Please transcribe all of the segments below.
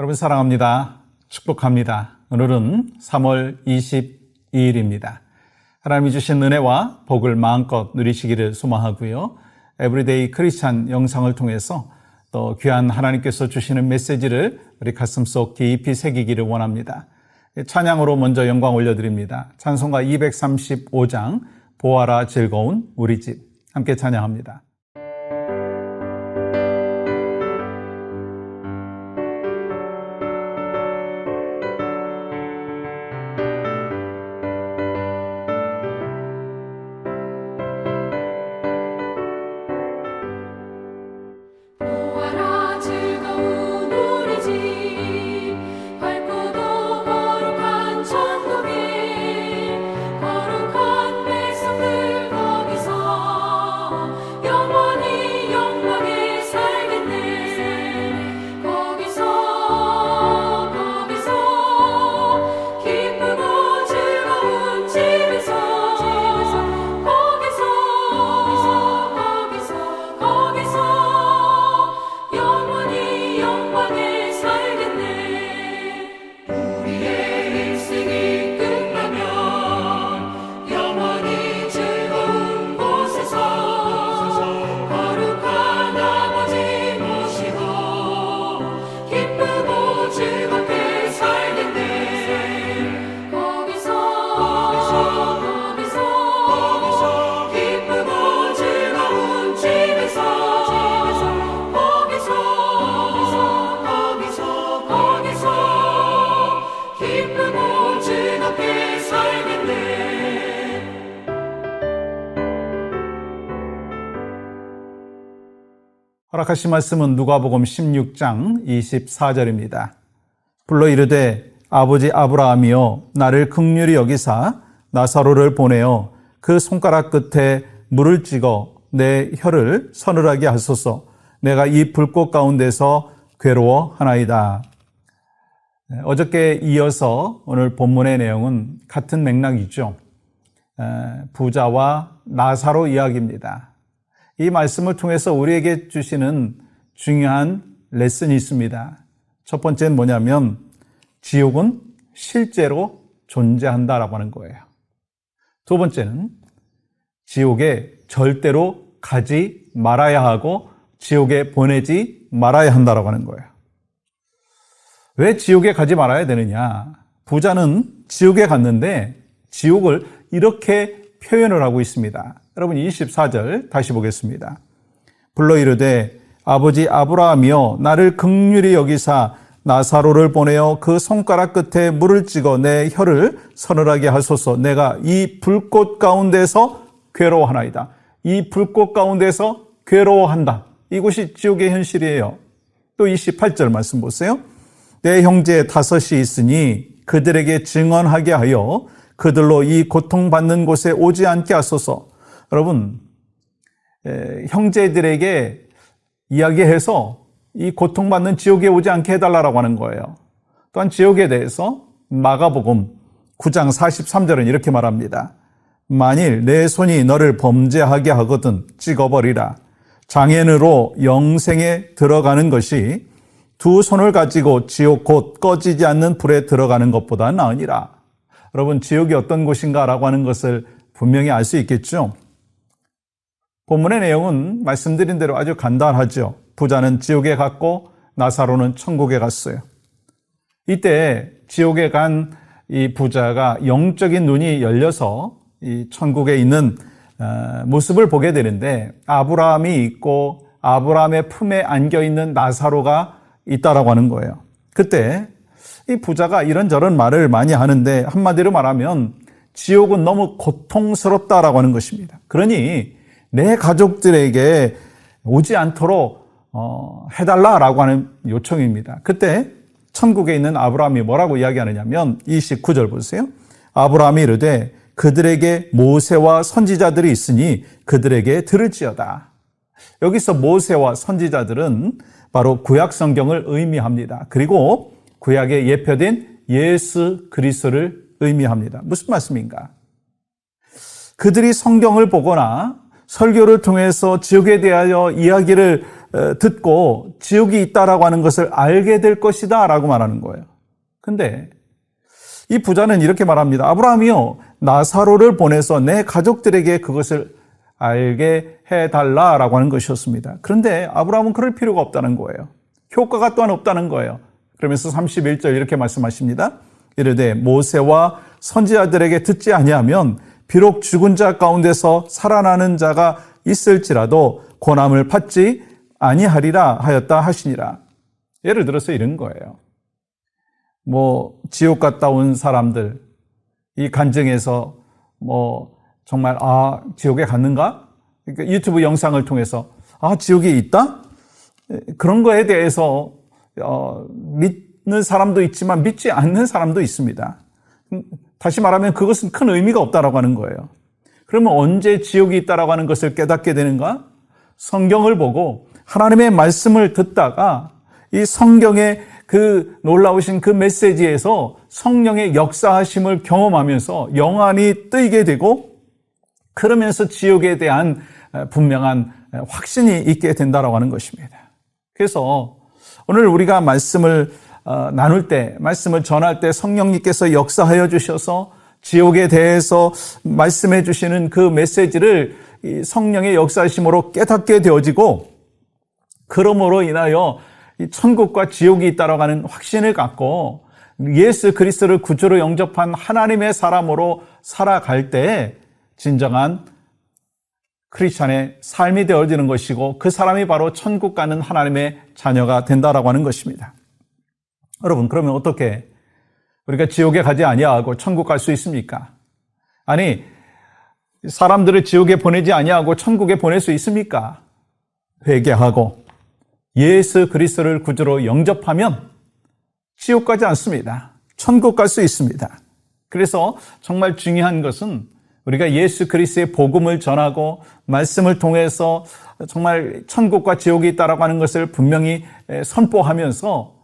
여러분 사랑합니다. 축복합니다. 오늘은 3월 22일입니다. 하나님이 주신 은혜와 복을 마음껏 누리시기를 소망하고요. 에브리데이 크리스찬 영상을 통해서 또 귀한 하나님께서 주시는 메시지를 우리 가슴 속 깊이 새기기를 원합니다. 찬양으로 먼저 영광 올려드립니다. 찬송가 235장 보아라 즐거운 우리 집 함께 찬양합니다. 허락하신 말씀은 누가복음 16장 24절입니다. 불러 이르되 아버지 아브라함이여 나를 극률히 여기사 나사로를 보내어 그 손가락 끝에 물을 찍어 내 혀를 서늘하게 하소서 내가 이 불꽃 가운데서 괴로워 하나이다. 네, 어저께 이어서 오늘 본문의 내용은 같은 맥락이죠. 에, 부자와 나사로 이야기입니다. 이 말씀을 통해서 우리에게 주시는 중요한 레슨이 있습니다. 첫 번째는 뭐냐면 지옥은 실제로 존재한다라고 하는 거예요. 두 번째는 지옥에 절대로 가지 말아야 하고 지옥에 보내지 말아야 한다라고 하는 거예요. 왜 지옥에 가지 말아야 되느냐? 부자는 지옥에 갔는데 지옥을 이렇게 표현을 하고 있습니다. 여러분 24절 다시 보겠습니다. 불러 이르되 아버지 아브라함이여 나를 극률히 여기사 나사로를 보내어 그 손가락 끝에 물을 찍어 내 혀를 서늘하게 하소서 내가 이 불꽃 가운데서 괴로워하나이다. 이 불꽃 가운데서 괴로워한다. 이곳이 지옥의 현실이에요. 또 28절 말씀 보세요. 내 형제 다섯이 있으니 그들에게 증언하게 하여 그들로 이 고통받는 곳에 오지 않게 하소서. 여러분, 에, 형제들에게 이야기해서 이 고통받는 지옥에 오지 않게 해달라고 하는 거예요. 또한 지옥에 대해서 마가복음 9장 43절은 이렇게 말합니다. 만일 내 손이 너를 범죄하게 하거든 찍어버리라. 장애인으로 영생에 들어가는 것이 두 손을 가지고 지옥 곧 꺼지지 않는 불에 들어가는 것보다 나으니라. 여러분, 지옥이 어떤 곳인가라고 하는 것을 분명히 알 수 있겠죠? 본문의 내용은 말씀드린 대로 아주 간단하죠. 부자는 지옥에 갔고 나사로는 천국에 갔어요. 이때 지옥에 간 이 부자가 영적인 눈이 열려서 이 천국에 있는 어, 모습을 보게 되는데 아브라함이 있고 아브라함의 품에 안겨 있는 나사로가 있다라고 하는 거예요. 그때 이 부자가 이런저런 말을 많이 하는데 한마디로 말하면 지옥은 너무 고통스럽다라고 하는 것입니다. 그러니 내 가족들에게 오지 않도록 어, 해달라라고 하는 요청입니다. 그때 천국에 있는 아브라함이 뭐라고 이야기하느냐면 29절 보세요. 아브라함이 이르되 그들에게 모세와 선지자들이 있으니 그들에게 들을지어다. 여기서 모세와 선지자들은 바로 구약 성경을 의미합니다. 그리고 구약에 예표된 예수 그리스도를 의미합니다. 무슨 말씀인가? 그들이 성경을 보거나 설교를 통해서 지옥에 대하여 이야기를 어, 듣고 지옥이 있다라고 하는 것을 알게 될 것이다 라고 말하는 거예요. 근데 이 부자는 이렇게 말합니다. 아브라함이요, 나사로를 보내서 내 가족들에게 그것을 알게 해달라 라고 하는 것이었습니다. 그런데 아브라함은 그럴 필요가 없다는 거예요. 효과가 또한 없다는 거예요. 그러면서 31절 이렇게 말씀하십니다. 이르되 모세와 선지자들에게 듣지 아니하면 비록 죽은 자 가운데서 살아나는 자가 있을지라도 고난을 받지 아니하리라 하였다 하시니라. 예를 들어서 이런 거예요. 뭐 지옥 갔다 온 사람들 이 간증에서 뭐 정말 아 지옥에 갔는가? 그러니까 유튜브 영상을 통해서 아 지옥에 있다? 그런 거에 대해서 어, 믿는 사람도 있지만 믿지 않는 사람도 있습니다. 다시 말하면 그것은 큰 의미가 없다라고 하는 거예요. 그러면 언제 지옥이 있다라고 하는 것을 깨닫게 되는가? 성경을 보고 하나님의 말씀을 듣다가 이 성경의 그 놀라우신 그 메시지에서 성령의 역사하심을 경험하면서 영안이 뜨이게 되고 그러면서 지옥에 대한 분명한 확신이 있게 된다라고 하는 것입니다. 그래서 오늘 우리가 말씀을 어, 나눌 때, 말씀을 전할 때 성령님께서 역사하여 주셔서 지옥에 대해서 말씀해 주시는 그 메시지를 이 성령의 역사심으로 깨닫게 되어지고 그러므로 인하여 이 천국과 지옥이 있다라고 하는 확신을 갖고 예수 그리스도를 구주로 영접한 하나님의 사람으로 살아갈 때 진정한 크리스천의 삶이 되어지는 것이고 그 사람이 바로 천국 가는 하나님의 자녀가 된다라고 하는 것입니다. 여러분 그러면 어떻게 우리가 지옥에 가지 아니하고 천국 갈 수 있습니까? 아니 사람들을 지옥에 보내지 아니하고 천국에 보낼 수 있습니까? 회개하고 예수 그리스도를 구주로 영접하면 지옥 가지 않습니다. 천국 갈 수 있습니다. 그래서 정말 중요한 것은 우리가 예수 그리스도의 복음을 전하고 말씀을 통해서 정말 천국과 지옥이 있다라고 하는 것을 분명히 선포하면서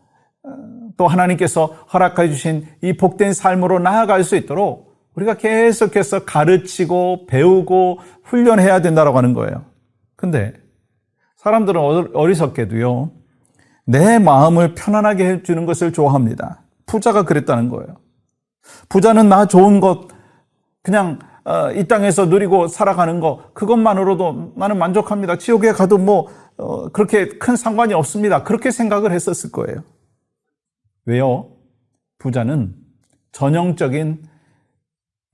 또 하나님께서 허락해 주신 이 복된 삶으로 나아갈 수 있도록 우리가 계속해서 가르치고 배우고 훈련해야 된다라고 하는 거예요. 근데 사람들은 어리석게도요. 내 마음을 편안하게 해주는 것을 좋아합니다. 부자가 그랬다는 거예요. 부자는 나 좋은 것 그냥 어, 이 땅에서 누리고 살아가는 거 그것만으로도 나는 만족합니다. 지옥에 가도 뭐 어, 그렇게 큰 상관이 없습니다. 그렇게 생각을 했었을 거예요. 왜요? 부자는 전형적인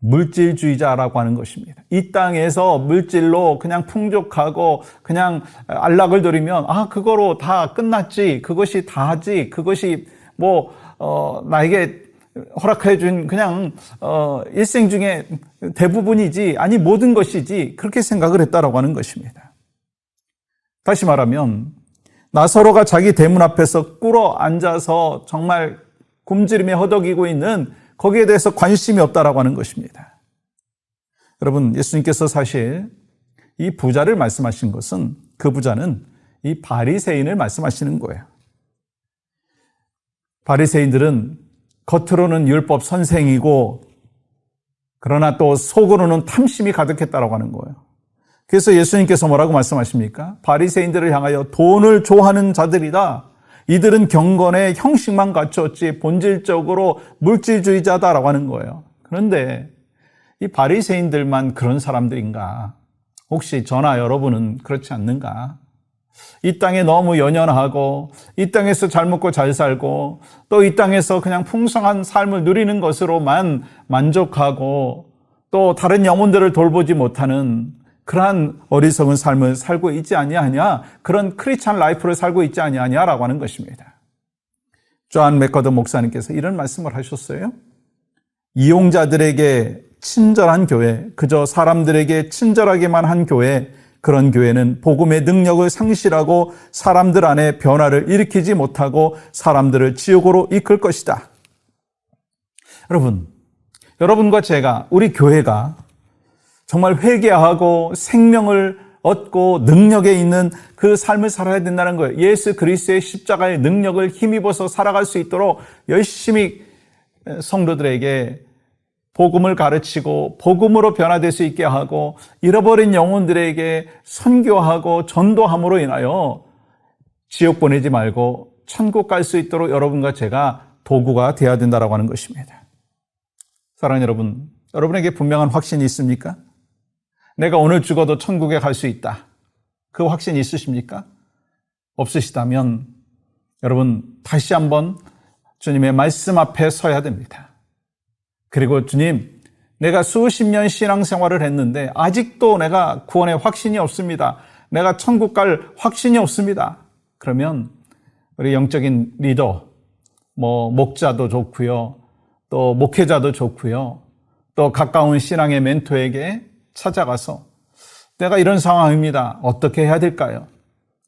물질주의자라고 하는 것입니다. 이 땅에서 물질로 그냥 풍족하고 그냥 안락을 누리면 아 그거로 다 끝났지 그것이 다지 그것이 뭐 어, 나에게 허락해 준 그냥 어, 일생 중에 대부분이지 아니 모든 것이지 그렇게 생각을 했다라고 하는 것입니다. 다시 말하면 나서로가 자기 대문 앞에서 꿇어 앉아서 정말 굶주림에 허덕이고 있는 거기에 대해서 관심이 없다라고 하는 것입니다. 여러분, 예수님께서 사실 이 부자를 말씀하신 것은 그 부자는 이 바리새인을 말씀하시는 거예요. 바리새인들은 겉으로는 율법 선생이고 그러나 또 속으로는 탐심이 가득했다라고 하는 거예요. 그래서 예수님께서 뭐라고 말씀하십니까? 바리새인들을 향하여 돈을 좋아하는 자들이다. 이들은 경건의 형식만 갖췄지 본질적으로 물질주의자다라고 하는 거예요. 그런데 이 바리새인들만 그런 사람들인가? 혹시 저나 여러분은 그렇지 않는가? 이 땅에 너무 연연하고 이 땅에서 잘 먹고 잘 살고 또 이 땅에서 그냥 풍성한 삶을 누리는 것으로만 만족하고 또 다른 영혼들을 돌보지 못하는 그러한 어리석은 삶을 살고 있지 아니하냐? 그런 크리스찬 라이프를 살고 있지 아니하냐라고 하는 것입니다. 조한 맥커더 목사님께서 이런 말씀을 하셨어요. 이용자들에게 친절한 교회, 그저 사람들에게 친절하게만 한 교회, 그런 교회는 복음의 능력을 상실하고 사람들 안에 변화를 일으키지 못하고 사람들을 지옥으로 이끌 것이다. 여러분, 여러분과 제가, 우리 교회가 정말 회개하고 생명을 얻고 능력에 있는 그 삶을 살아야 된다는 거예요. 예수 그리스도의 십자가의 능력을 힘입어서 살아갈 수 있도록 열심히 성도들에게 복음을 가르치고 복음으로 변화될 수 있게 하고 잃어버린 영혼들에게 선교하고 전도함으로 인하여 지옥 보내지 말고 천국 갈 수 있도록 여러분과 제가 도구가 되어야 된다라고 하는 것입니다. 사랑하는 여러분, 여러분에게 분명한 확신이 있습니까? 내가 오늘 죽어도 천국에 갈 수 있다. 그 확신 있으십니까? 없으시다면 여러분 다시 한번 주님의 말씀 앞에 서야 됩니다. 그리고 주님, 내가 수십 년 신앙생활을 했는데 아직도 내가 구원의 확신이 없습니다. 내가 천국 갈 확신이 없습니다. 그러면 우리 영적인 리더, 뭐 목자도 좋고요. 또 목회자도 좋고요. 또 가까운 신앙의 멘토에게 찾아가서 내가 이런 상황입니다. 어떻게 해야 될까요?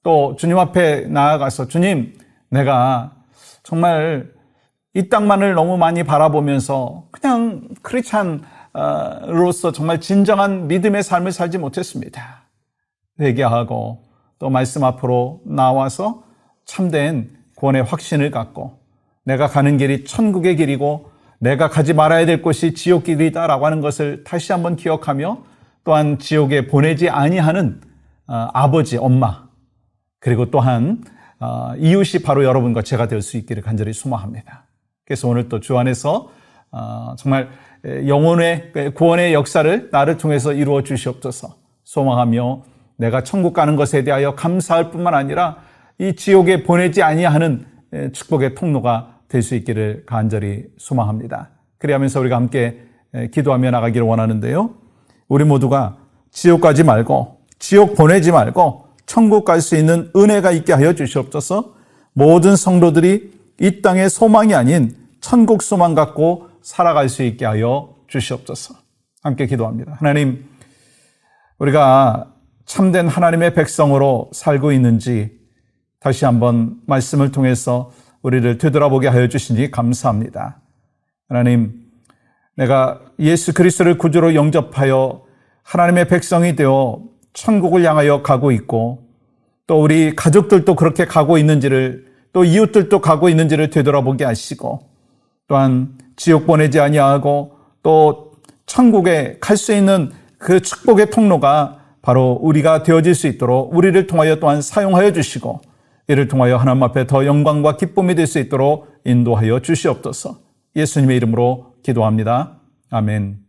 또 주님 앞에 나아가서 주님, 내가 정말 이 땅만을 너무 많이 바라보면서 그냥 크리스찬으로서 정말 진정한 믿음의 삶을 살지 못했습니다. 회개하고 또 말씀 앞으로 나와서 참된 구원의 확신을 갖고 내가 가는 길이 천국의 길이고 내가 가지 말아야 될 곳이 지옥 길이다라고 하는 것을 다시 한번 기억하며 또한 지옥에 보내지 아니하는 어, 아버지, 엄마 그리고 또한 어, 이웃이 바로 여러분과 제가 될 수 있기를 간절히 소망합니다. 그래서 오늘 또 주 안에서 어, 정말 영혼의 구원의 역사를 나를 통해서 이루어 주시옵소서 소망하며 내가 천국 가는 것에 대하여 감사할 뿐만 아니라 이 지옥에 보내지 아니하는 축복의 통로가 될 수 있기를 간절히 소망합니다. 그리하면서 우리가 함께 기도하며 나가기를 원하는데요. 우리 모두가 지옥 가지 말고 지옥 보내지 말고 천국 갈 수 있는 은혜가 있게 하여 주시옵소서. 모든 성도들이 이 땅의 소망이 아닌 천국 소망 갖고 살아갈 수 있게 하여 주시옵소서. 함께 기도합니다. 하나님, 우리가 참된 하나님의 백성으로 살고 있는지 다시 한번 말씀을 통해서 우리를 되돌아보게 하여 주시니 감사합니다. 하나님, 내가 예수 그리스도를 구주로 영접하여 하나님의 백성이 되어 천국을 향하여 가고 있고 또 우리 가족들도 그렇게 가고 있는지를 또 이웃들도 가고 있는지를 되돌아보게 하시고 또한 지옥 보내지 아니하고 또 천국에 갈 수 있는 그 축복의 통로가 바로 우리가 되어질 수 있도록 우리를 통하여 또한 사용하여 주시고 이를 통하여 하나님 앞에 더 영광과 기쁨이 될 수 있도록 인도하여 주시옵소서. 예수님의 이름으로 기도합니다. 아멘.